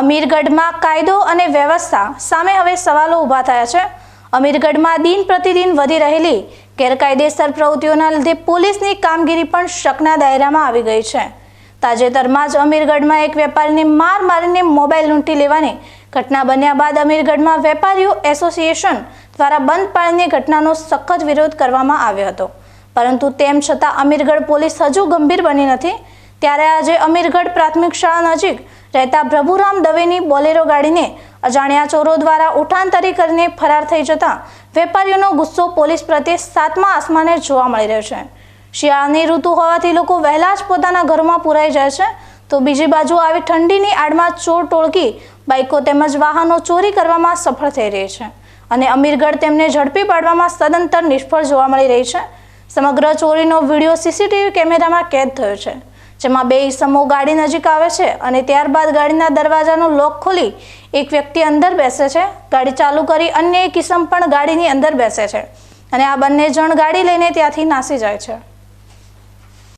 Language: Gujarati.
અમીરગઢમાં કાયદો અને વ્યવસ્થા સામે હવે સવાલો ઊભા થયા છે. અમીરગઢમાં દિન પ્રતિદિન વધી રહેલી ગેરકાયદેસર પ્રવૃત્તિઓના લીધે પોલીસની કામગીરી પણ શકના દાયરામાં આવી ગઈ છે. તાજેતરમાં જ અમીરગઢમાં એક વેપારીને માર મારીને મોબાઈલ લૂંટી લેવાની ઘટના બન્યા બાદ અમીરગઢમાં વેપારીઓ એસોસિએશન દ્વારા બંધ પાળીને ઘટનાનો સખત વિરોધ કરવામાં આવ્યો હતો. પરંતુ તેમ છતાં અમીરગઢ પોલીસ હજુ ગંભીર બની નથી. ત્યારે આજે અમીરગઢ પ્રાથમિક શાળા નજીક રહેતા પ્રભુરામ દવેની બોલેરો ગાડીને અજાણ્યા ચોરો દ્વારા ઉઠાંતરી કરીને ફરાર થઈ જતા વેપારીઓનો ગુસ્સો પોલીસ પ્રત્યે સાતમા આસમાને જોવા મળી રહ્યો છે. શિયાળાની ઋતુ હોવાથી લોકો વહેલા જ પોતાના ઘરમાં પુરાઈ જાય છે. તો બીજી બાજુ આવી ઠંડીની આડમાં ચોર ટોળકી, બાઇકો તેમજ વાહનો ચોરી કરવામાં સફળ થઈ રહી છે અને અમીરગઢ તેમને ઝડપી પાડવામાં સદંતર નિષ્ફળ જોવા મળી રહી છે. સમગ્ર ચોરીનો વીડિયો સીસીટીવી કેમેરામાં કેદ થયો છે. જેમાં બે ઈસમો ગાડી નજીક આવે છે અને ત્યારબાદ ગાડીના દરવાજાનો લોક ખોલી એક વ્યક્તિ અંદર બેસે છે. ગાડી ચાલુ કરી અન્ય એક ઈસમ પણ ગાડીની અંદર બેસે છે. અને આ બંને જણ ગાડી લઈને ત્યાંથી નાસી જાય છે.